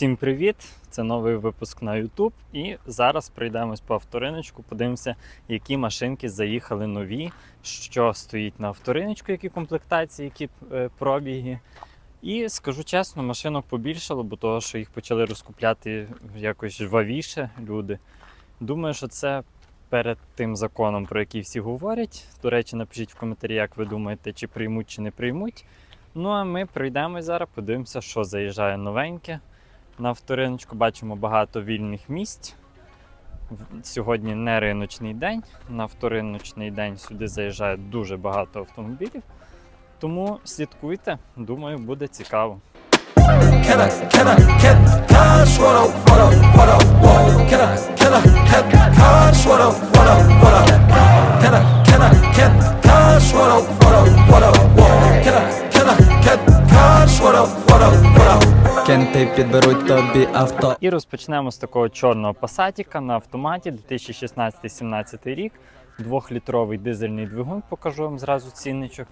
Всім привіт! Це новий випуск на YouTube. І зараз пройдемось по авториночку, подивимося, які машинки заїхали нові, що стоїть на авториночку, які комплектації, які е, пробіги. І скажу чесно, машинок побільшало, бо того, що їх почали розкупляти якось жвавіше люди. Думаю, що це перед тим законом, про який всі говорять. До речі, напишіть в коментарі, як ви думаєте, чи приймуть, чи не приймуть. Ну а ми пройдемо зараз, подивимося, що заїжджає новеньке. На авториночку бачимо багато вільних місць. Сьогодні не риночний день. На вториночний день сюди заїжджає дуже багато автомобілів. Тому слідкуйте, думаю, буде цікаво. Can I, can I, Кенти підберуть тобі авто. І розпочнемо з такого чорного пасатіка на автоматі 2016-17 рік. Двохлітровий дизельний двигун, покажу вам зразу цінничок.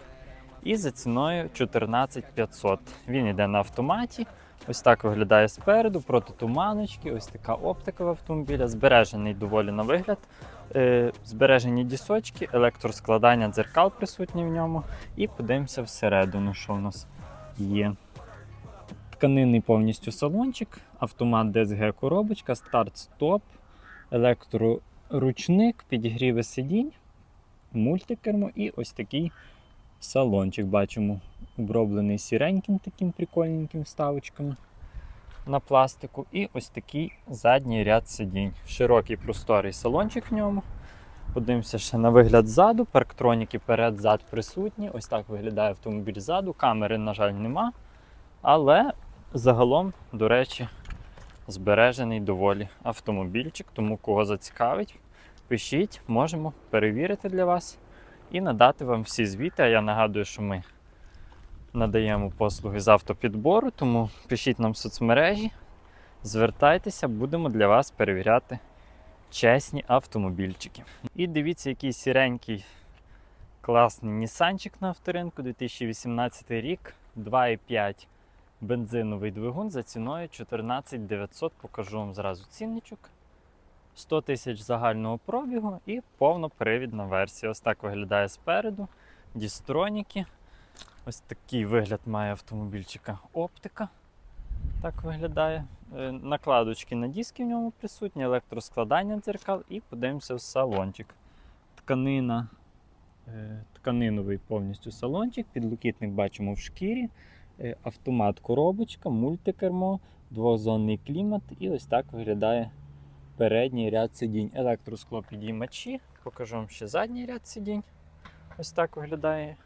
І за ціною 14500. Він йде на автоматі. Ось так виглядає спереду, протитуманочки, ось така оптика в автомобіля, збережений доволі на вигляд. Е, збережені дісочки, електроскладання дзеркал присутні в ньому. І подивимося всередину, що в нас є. Тканинний повністю салончик, автомат DSG коробочка, старт-стоп, електроручник, підігріви сидінь, мультикермо і ось такий салончик. Бачимо, оброблений сіреньким таким прикольненьким вставочками на пластику. І ось такий задній ряд сидінь. Широкий просторий салончик в ньому. Подивимося ще на вигляд ззаду. Парктроніки перед-зад присутні. Ось так виглядає автомобіль ззаду. Камери, на жаль, нема. Але загалом, до речі, збережений доволі автомобільчик. Тому кого зацікавить, пишіть, можемо перевірити для вас і надати вам всі звіти. А я нагадую, що ми надаємо послуги з автопідбору, тому пишіть нам в соцмережі, звертайтеся, будемо для вас перевіряти чесні автомобільчики. І дивіться, який сіренький класний нісанчик на авторинку 2018 рік, 2,5 бензиновий двигун за ціною 14 900. Покажу вам зразу цінничок. 100 тисяч загального пробігу і повнопривідна версія. Ось так виглядає спереду. Дістроніки. Ось такий вигляд має автомобільчика оптика. Так виглядає. Е, Накладочки на диски в ньому присутні, електроскладання дзеркал і подивимося в салончик. Тканина, е, тканиновий повністю салончик, підлокітник бачимо в шкірі, автомат коробочка, мультикермо, двозонний клімат і ось так виглядає передній ряд сидінь. Електроскло підіймачі. Покажу вам ще задній ряд сидінь. Ось так виглядає.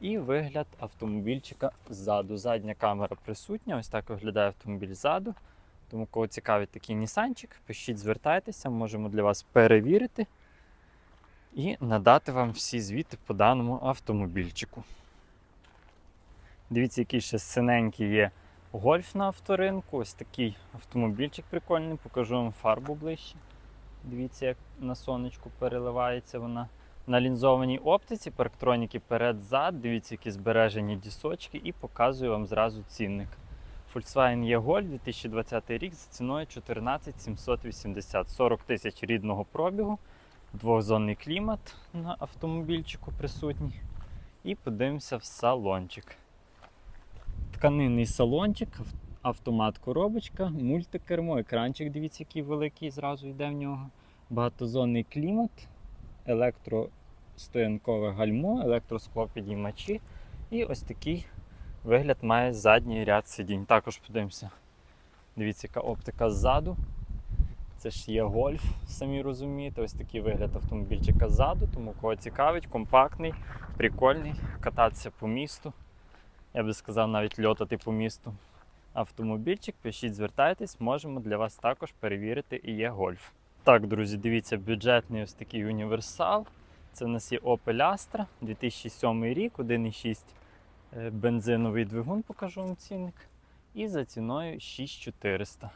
І вигляд автомобільчика ззаду. Задня камера присутня, ось так виглядає автомобіль ззаду. Тому, кого цікавить такий нісанчик, пишіть, звертайтеся, можемо для вас перевірити і надати вам всі звіти по даному автомобільчику. Дивіться, який ще синенький є гольф на авторинку. Ось такий автомобільчик прикольний, покажу вам фарбу ближче. Дивіться, як на сонечку переливається вона. На лінзованій оптиці, парктроніки перед-зад, дивіться, які збережені дісочки, і показую вам зразу цінник. Volkswagen E-Golf 2020 рік за ціною 14 780, 40 тисяч рідного пробігу, двохзонний клімат на автомобільчику присутній. І подивимося в салончик. Тканинний салончик, автомат коробочка, мультикермо, екранчик, дивіться, який великий зразу йде в нього. Багатозонний клімат, електростоянкове гальмо, електросклопідіймачі. І ось такий вигляд має задній ряд сидінь. Також подивимося. Дивіться, яка оптика ззаду. Це ж є гольф, самі розумієте. Ось такий вигляд автомобільчика ззаду, тому кого цікавить, компактний, прикольний, кататися по місту. Я би сказав, навіть льотати по місту. Автомобільчик, пишіть, звертайтесь, можемо для вас також перевірити і є гольф. Так, друзі, дивіться, бюджетний ось такий універсал. Це в нас є Opel Astra, 2007 рік, 1,6 е, бензиновий двигун, покажу вам цінник. І за ціною 6400.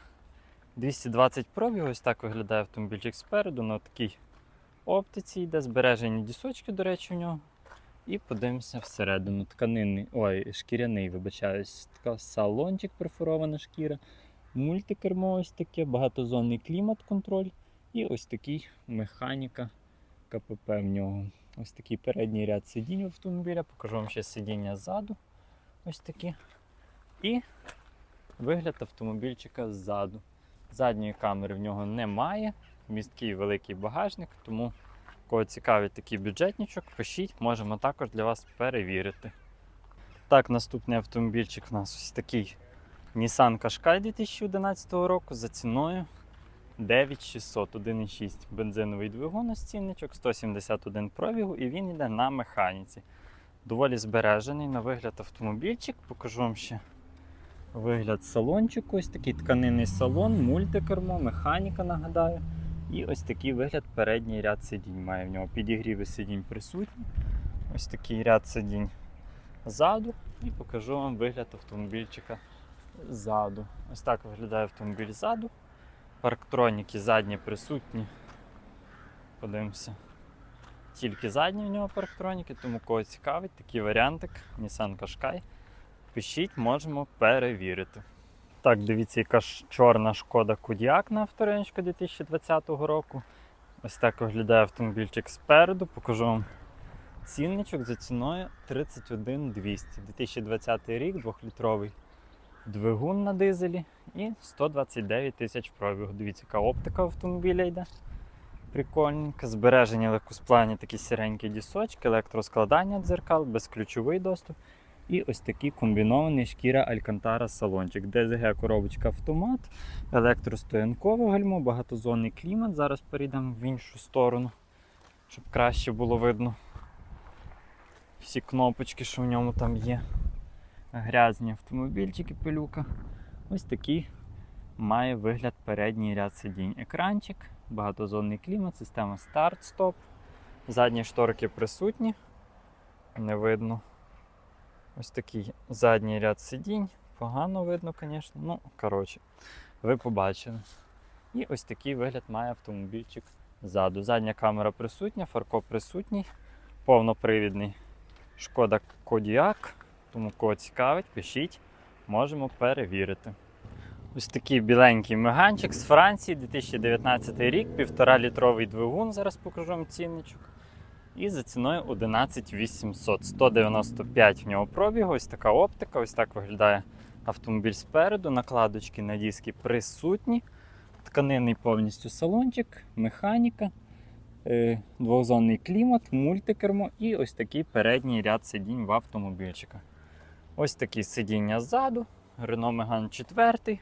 220 пробіг, ось так виглядає автомобільчик спереду, на такій оптиці йде, збережені дісочки, до речі, у нього. І подивимося всередину. Тканинний, ой, шкіряний, вибачаюсь, така салончик перфорована шкіра. Мультикермо ось таке, багатозонний клімат-контроль і ось такий механіка КПП в нього. Ось такий передній ряд сидінь автомобіля. Покажу вам ще сидіння ззаду. Ось такі. І вигляд автомобільчика ззаду. Задньої камери в нього немає. Місткий великий багажник, тому кого цікавить такий бюджетничок, пишіть, можемо також для вас перевірити. Так, наступний автомобільчик у нас ось такий Nissan Qashqai 2011 року за ціною 9600 1,6 бензиновий двигун ось цінничок, 171 пробігу, і він йде на механіці. Доволі збережений на вигляд автомобільчик. Покажу вам ще вигляд салончику. Ось такий тканинний салон, мультикермо, механіка, нагадаю. І ось такий вигляд передній ряд сидінь має в нього. Підігріви сидінь присутні. Ось такий ряд сидінь ззаду. І покажу вам вигляд автомобільчика ззаду. Ось так виглядає автомобіль ззаду. Парктроніки задні присутні. Подивимося. Тільки задні в нього парктроніки, тому кого цікавить, такий варіантик Nissan Qashqai. Пишіть, можемо перевірити. Так, дивіться, яка ж чорна шкода Кодіак на авториночку 2020 року. Ось так виглядає автомобільчик спереду. Покажу вам цінничок за ціною 31 200. 2020 рік, 2-літровий двигун на дизелі і 129 тисяч пробігу. Дивіться, яка оптика автомобіля йде. Прикольненько. Збережені легкосплавні такі сіренькі дісочки, електроскладання дзеркал, безключовий доступ. І ось такий комбінований шкіра Алькантара салончик. ДЗГ коробочка автомат, електростоянкове гальмо, багатозонний клімат. Зараз перейдемо в іншу сторону, щоб краще було видно всі кнопочки, що в ньому там є. Грязні автомобільчики, пилюка. Ось такий має вигляд передній ряд сидінь. Екранчик, багатозонний клімат, система старт-стоп. Задні шторки присутні. Не видно. Ось такий задній ряд сидінь. Погано видно, звісно. Ну, коротше, ви побачили. І ось такий вигляд має автомобільчик ззаду. Задня камера присутня, фаркоп присутній, повнопривідний шкода Кодіак. Тому кого цікавить, пишіть, можемо перевірити. Ось такий біленький меганчик з Франції, 2019 рік, 1,5 літровий двигун, зараз покажу вам цінничок. І за ціною 11 800. 195 в нього пробігу, ось така оптика, ось так виглядає автомобіль спереду. Накладочки на диски присутні. Тканинний повністю салончик, механіка, е, двохзонний клімат, мультикермо і ось такий передній ряд сидінь в автомобільчика. Ось такі сидіння ззаду, Renault Megane 4.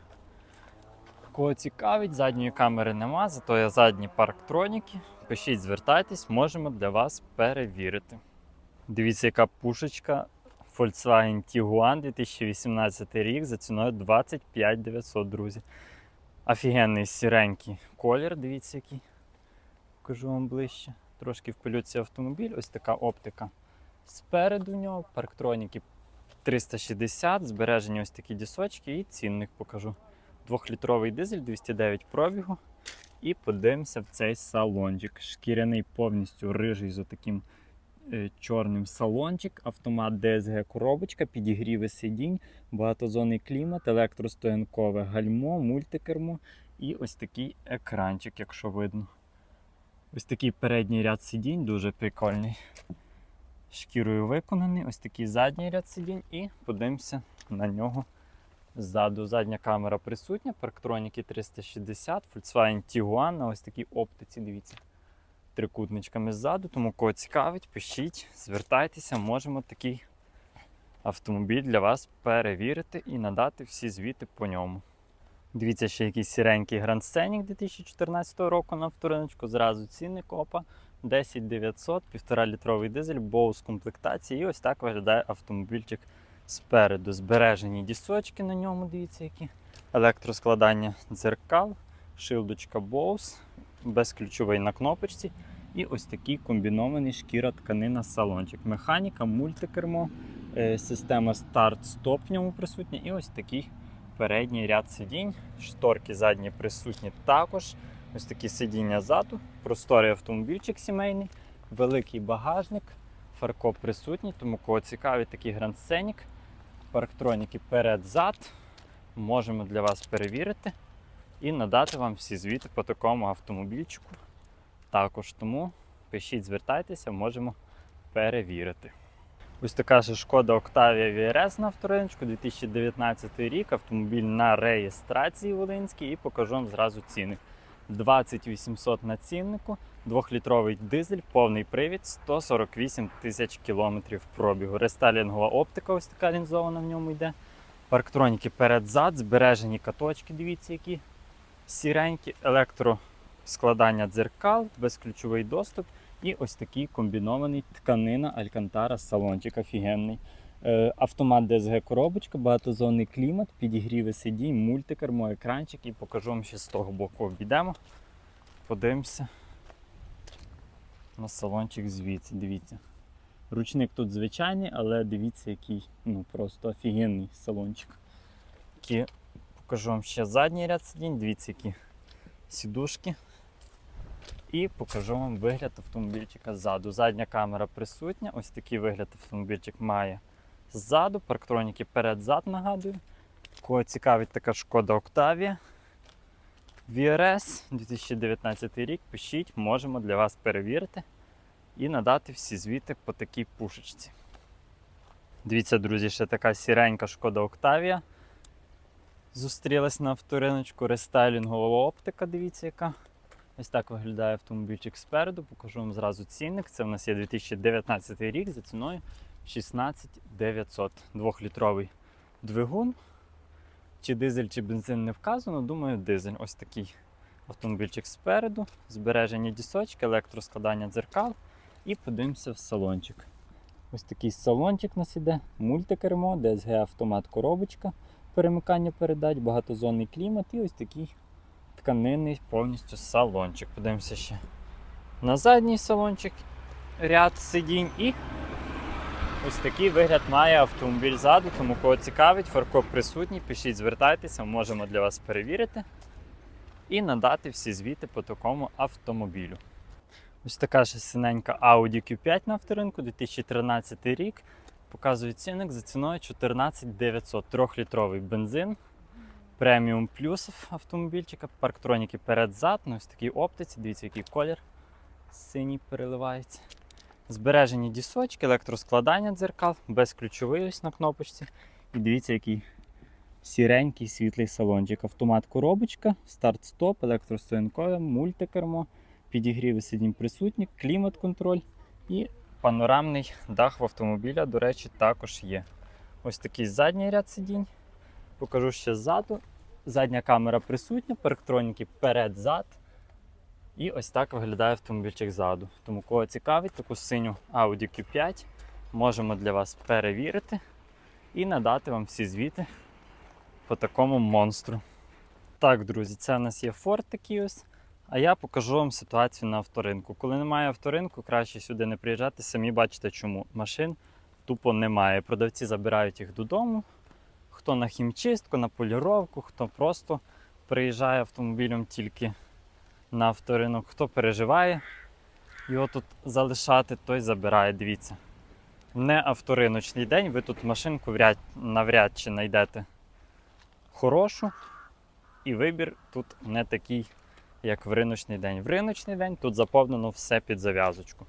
Кого цікавить, задньої камери нема, зато є задні парктроніки. Пишіть, звертайтесь, можемо для вас перевірити. Дивіться, яка пушечка Volkswagen Tiguan 2018 рік за ціною 25 900, друзі. Офігенний сіренький колір, дивіться який. Покажу вам ближче. Трошки впилюється автомобіль, ось така оптика. Спереду нього парктроніки 360, збережені ось такі дісочки і цінник покажу. Двохлітровий дизель 209 пробігу. І подивимося в цей салончик. Шкіряний повністю рижий з таким е, чорним салончик, автомат DSG коробочка, підігріви сидінь, багатозонний клімат, електростоянкове гальмо, мультикермо і ось такий екранчик, якщо видно. Ось такий передній ряд сидінь, дуже прикольний. Шкірою виконаний, ось такий задній ряд сидінь, і подивимося на нього ззаду. Задня камера присутня, парктроніки 360, Volkswagen Tiguan на ось такій оптиці, дивіться, трикутничками ззаду. Тому кого цікавить, пишіть, звертайтеся, можемо такий автомобіль для вас перевірити і надати всі звіти по ньому. Дивіться, ще якийсь сіренький Grand Scenic 2014 року на авториночку. Зразу цінник опа 10 900, 1,5 літровий дизель, Bose комплектації. І ось так виглядає автомобільчик спереду. Збережені дісочки на ньому, дивіться, які. Електроскладання дзеркал, шилдочка Bose, безключовий на кнопочці. І ось такий комбінований шкіра тканина салончик. Механіка, мультикермо, е, система старт-стоп в ньому присутня. І ось такий передній ряд сидінь. Шторки задні присутні також. Ось такі сидіння ззаду, просторий автомобільчик сімейний, великий багажник, фаркоп присутній, тому кого цікавить такий Scenic, парктроніки перед-зад, можемо для вас перевірити і надати вам всі звіти по такому автомобільчику. Також тому пишіть, звертайтеся, можемо перевірити. Ось така ж шкода Octavia VRS на авториночку 2019 рік. Автомобіль на реєстрації Волинській і покажу вам зразу ціни. 2800 на ціннику, 2-літровий дизель, повний привід, 148 тисяч кілометрів пробігу. Рестайлінгова оптика, ось така лінзована в ньому йде. Парктроніки перед-зад, збережені каточки, дивіться, які сіренькі, електроскладання дзеркал, безключовий доступ і ось такий комбінований тканина Алькантара салончик офігенний. Е, Автомат DSG коробочка, багатозонний клімат, підігріви сидінь, мультикермо, екранчик і покажу вам ще з того боку обійдемо. Подивимося на салончик звідси. Дивіться. Ручник тут звичайний, але дивіться, який ну просто офігенний салончик. Які, покажу вам ще задній ряд сидінь, дивіться, які сідушки. І покажу вам вигляд автомобільчика ззаду. Задня камера присутня. Ось такий вигляд автомобільчик має ззаду. Парктроніки перед-зад нагадую. Кого цікавить така шкода Octavia. VRS 2019 рік. Пишіть, можемо для вас перевірити і надати всі звіти по такій пушечці. Дивіться, друзі, ще така сіренька шкода Octavia. Зустрілась на авториночку, рестайлінгова оптика, дивіться яка. Ось так виглядає автомобільчик спереду. Покажу вам зразу цінник. Це в нас є 2019 рік за ціною 16 900. Двохлітровий двигун. Чи дизель, чи бензин не вказано. Думаю, дизель. Ось такий автомобільчик спереду, збережені дісочки, електроскладання дзеркал. І подивимося в салончик. Ось такий салончик у нас іде, мультикермо, DSG автомат коробочка, перемикання передач, багатозонний клімат і ось такий тканинний повністю салончик. Подивимося ще на задній салончик, ряд сидінь і ось такий вигляд має автомобіль ззаду, тому кого цікавить, фаркоп присутній, пишіть, звертайтеся, можемо для вас перевірити і надати всі звіти по такому автомобілю. Ось така ж синенька Audi Q5 на авторинку, 2013 рік. Показує цінник за ціною 14 900. 3-літровий бензин. Преміум плюс автомобільчика, парктроніки перед-зад, ну, ось такій оптиці, дивіться, який колір синій переливається. Збережені дісочки, електроскладання дзеркал, безключовий ось на кнопочці. І дивіться, який сіренький світлий салончик. Автомат коробочка, старт-стоп, електростоянкове, мультикермо, підігріви сидінь присутні, клімат-контроль і панорамний дах в автомобіля, до речі, також є. Ось такий задній ряд сидінь. Покажу ще ззаду. Задня камера присутня, парктроніки перед-зад. І ось так виглядає автомобільчик ззаду. Тому кого цікавить, таку синю Audi Q5 можемо для вас перевірити і надати вам всі звіти по такому монстру. Так, друзі, це у нас є Ford такий ось. А я покажу вам ситуацію на авторинку. Коли немає авторинку, краще сюди не приїжджати. Самі бачите, чому машин тупо немає. Продавці забирають їх додому. Хто на хімчистку, на поліровку, хто просто приїжджає автомобілем тільки на авторинок, хто переживає його тут залишати, той забирає. Дивіться. Не авториночний день, ви тут машинку вряд, навряд чи знайдете хорошу. І вибір тут не такий, як в риночний день. В риночний день тут заповнено все під зав'язочку.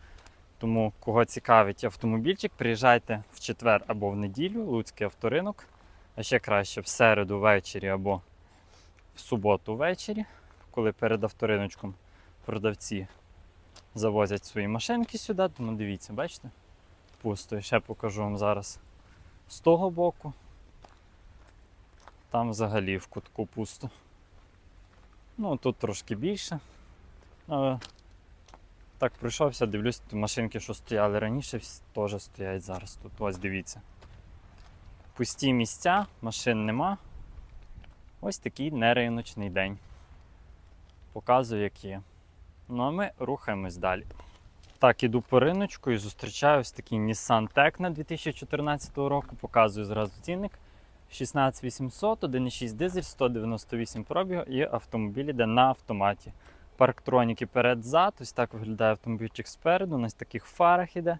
Тому, кого цікавить автомобільчик, приїжджайте в четвер або в неділю, Луцький авторинок, а ще краще в середу ввечері або в суботу ввечері, коли перед авториночком продавці завозять свої машинки сюди. Тому дивіться, бачите? Пусто. І ще покажу вам зараз з того боку. Там взагалі в кутку пусто. Ну, тут трошки більше. Але так пройшовся, дивлюсь, машинки, що стояли раніше, теж стоять зараз тут. Ось дивіться. Пусті місця, машин нема. Ось такий нериночний день. Показую, як є. Ну а ми рухаємось далі. Так, іду по риночку і зустрічаю ось такий Nissan Tecna 2014 року. Показую зразу цінник. 16800, 1,6 дизель, 198 пробігу і автомобіль іде на автоматі. Парктроніки перед-зад, ось так виглядає автомобільчик спереду, на таких фарах іде.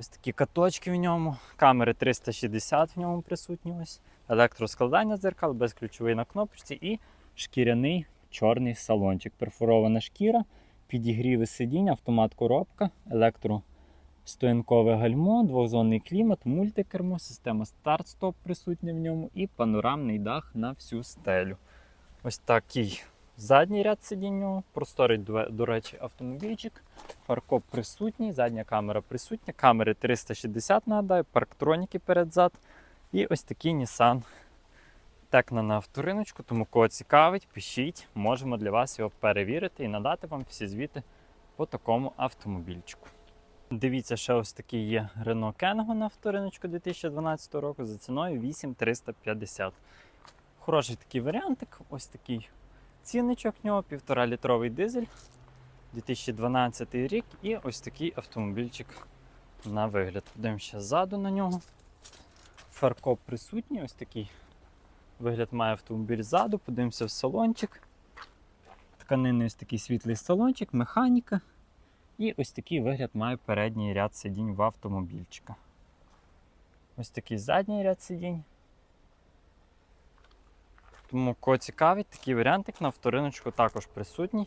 Ось такі каточки в ньому, камери 360 в ньому присутні. ось. електроскладання дзеркал, безключовий на кнопочці і шкіряний чорний салончик. Перфорована шкіра, підігріви сидінь, автомат коробка, електростоянкове гальмо, двохзонний клімат, мультикермо, система старт-стоп присутня в ньому і панорамний дах на всю стелю. Ось такий задній ряд нього, просторий, до речі, автомобільчик. Фаркоп присутній, задня камера присутня, камери 360, нагадаю, парктроніки перед-зад. І ось такий Nissan Tecna на авториночку. Тому кого цікавить, пишіть, можемо для вас його перевірити і надати вам всі звіти по такому автомобільчику. Дивіться, ще ось такий є Renault Kangoo на авториночку 2012 року за ціною 8350. Хороший такий варіантик, ось такий цінничок в нього, 1,5 літровий дизель. 2012 рік і ось такий автомобільчик на вигляд. Подивимося ззаду на нього. Фаркоп присутній, ось такий вигляд має автомобіль ззаду. Подивимося в салончик. Тканинний ось такий світлий салончик, механіка. І ось такий вигляд має передній ряд сидінь в автомобільчика. Ось такий задній ряд сидінь. Тому кого цікавить, такий варіантик на вториночку також присутній.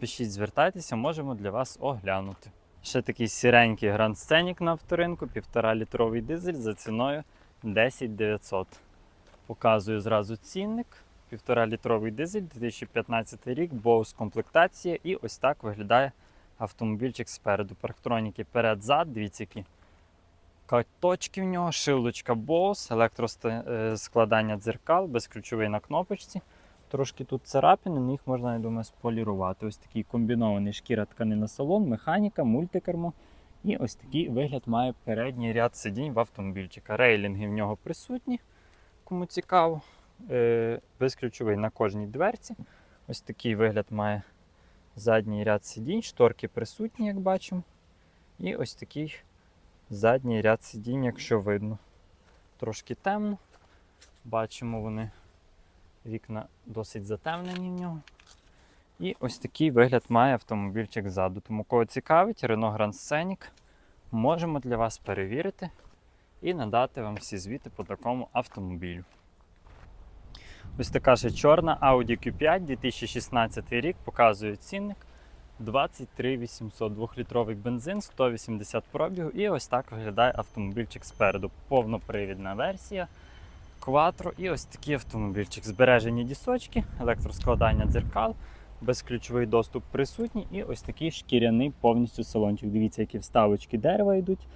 Пишіть, звертайтеся, можемо для вас оглянути. Ще такий сіренький Grand Scenic на авторинку, 1,5 літровий дизель за ціною 10 900. Показую зразу цінник. 1,5 літровий дизель, 2015 рік, Bose комплектація. І ось так виглядає автомобільчик спереду. Парктроніки перед-зад, дивіться, які каточки в нього, шилочка Bose, електроскладання дзеркал, безключовий на кнопочці. Трошки тут царапини, але їх можна, я думаю, сполірувати. Ось такий комбінований шкіра тканина салон, механіка, мультикермо. І ось такий вигляд має передній ряд сидінь в автомобільчика. Рейлінги в нього присутні, кому цікаво. Е, безключовий на кожній дверці. Ось такий вигляд має задній ряд сидінь, шторки присутні, як бачимо. І ось такий задній ряд сидінь, якщо видно. Трошки темно. Бачимо вони. Вікна досить затемнені в нього. І ось такий вигляд має автомобільчик ззаду. Тому кого цікавить, Renault Grand Scenic можемо для вас перевірити і надати вам всі звіти по такому автомобілю. Ось така ще чорна Audi Q5 2016 рік, показує цінник 23 800 2-літровий бензин, 180 пробігу. І ось так виглядає автомобільчик спереду. Повнопривідна версія. Quattro і ось такий автомобільчик. Збережені дісочки, електроскладання дзеркал, безключовий доступ присутній і ось такий шкіряний повністю салончик. Дивіться, які вставочки дерева йдуть.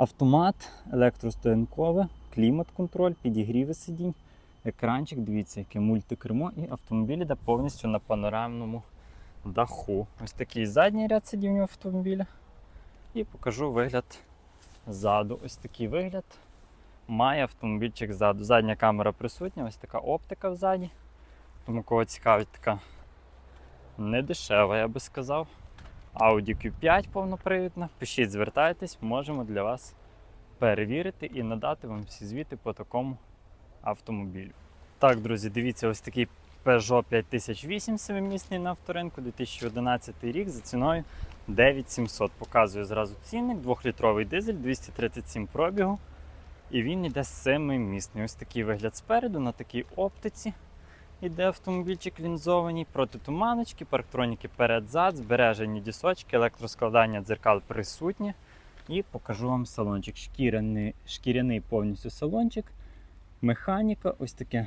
Автомат, електростоянкове, клімат-контроль, підігріви сидінь, екранчик, дивіться, яке мультикермо, і автомобіль йде повністю на панорамному даху. Ось такий задній ряд сидінь автомобіля. І покажу вигляд ззаду. Ось такий вигляд має автомобільчик ззаду. Задня камера присутня, ось така оптика взаді. Тому кого цікавить така недешева, я би сказав. Audi Q5 повнопривідна. Пишіть, звертайтесь, можемо для вас перевірити і надати вам всі звіти по такому автомобілю. Так, друзі, дивіться, ось такий Peugeot 5008 семимісний на авторинку 2011 рік за ціною 9700. Показую зразу цінник, 2-літровий дизель, 237 пробігу. І він іде семимісний. Ось такий вигляд спереду, на такій оптиці. Іде автомобільчик лінзований, протитуманочки, парктроніки перед-зад, збережені дісочки, електроскладання дзеркал присутнє. І покажу вам салончик. Шкіряний, шкіряний повністю салончик, механіка, ось таке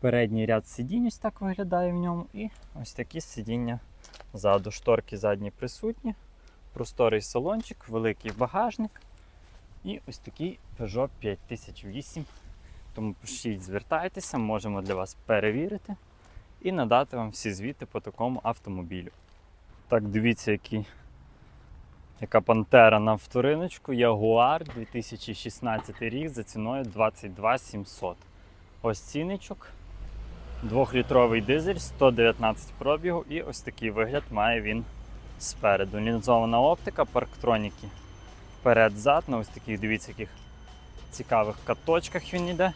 передній ряд сидінь, ось так виглядає в ньому. І ось такі сидіння ззаду. Шторки задні присутні, просторий салончик, великий багажник. І ось такий Peugeot 5008. Тому пишіть, звертайтеся, можемо для вас перевірити і надати вам всі звіти по такому автомобілю. Так, дивіться, які, яка пантера на вториночку. Jaguar 2016 рік за ціною 22 700. Ось ціничок. Двохлітровий дизель, 119 пробігу і ось такий вигляд має він спереду. Лінзована оптика, парктроніки перед-зад, на ось таких, дивіться, яких цікавих каточках він йде.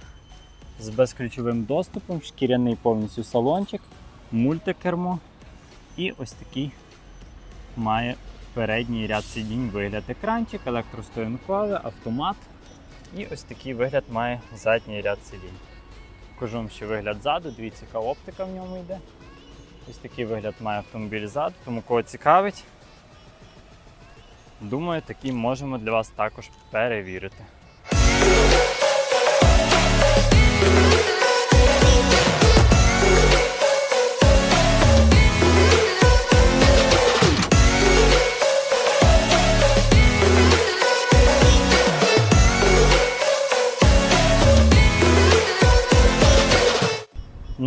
З безключовим доступом, шкіряний повністю салончик, мультикермо. І ось такий має передній ряд сидінь вигляд. Екранчик, електростоянкове, автомат. І ось такий вигляд має задній ряд сидінь. Покажу вам ще вигляд ззаду, дивіться, яка оптика в ньому йде. Ось такий вигляд має автомобіль ззаду, тому кого цікавить. Думаю, такий можемо для вас також перевірити.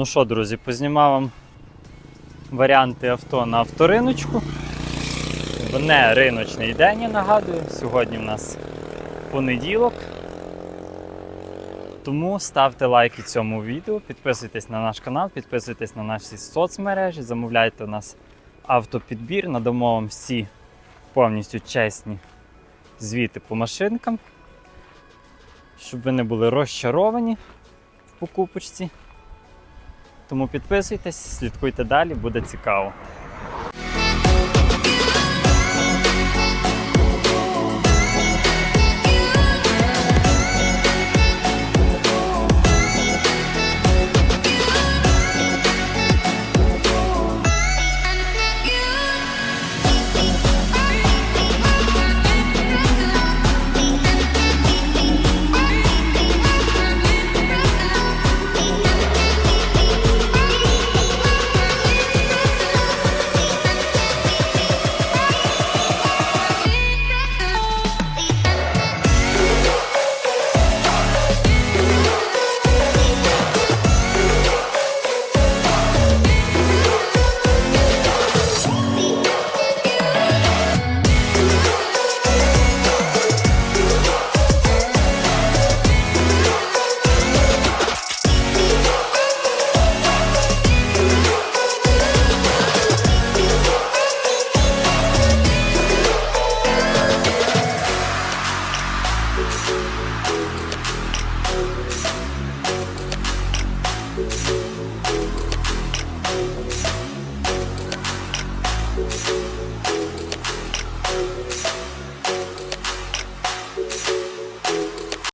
Що, друзі, познімав вам варіанти авто на авториночку. В не риночний день, я нагадую. Сьогодні в нас понеділок. Тому ставте лайки цьому відео, підписуйтесь на наш канал, підписуйтесь на наші соцмережі, замовляйте у нас автопідбір, надамо вам всі повністю чесні звіти по машинкам, щоб ви не були розчаровані в покупочці. Тому підписуйтесь, слідкуйте далі, буде цікаво.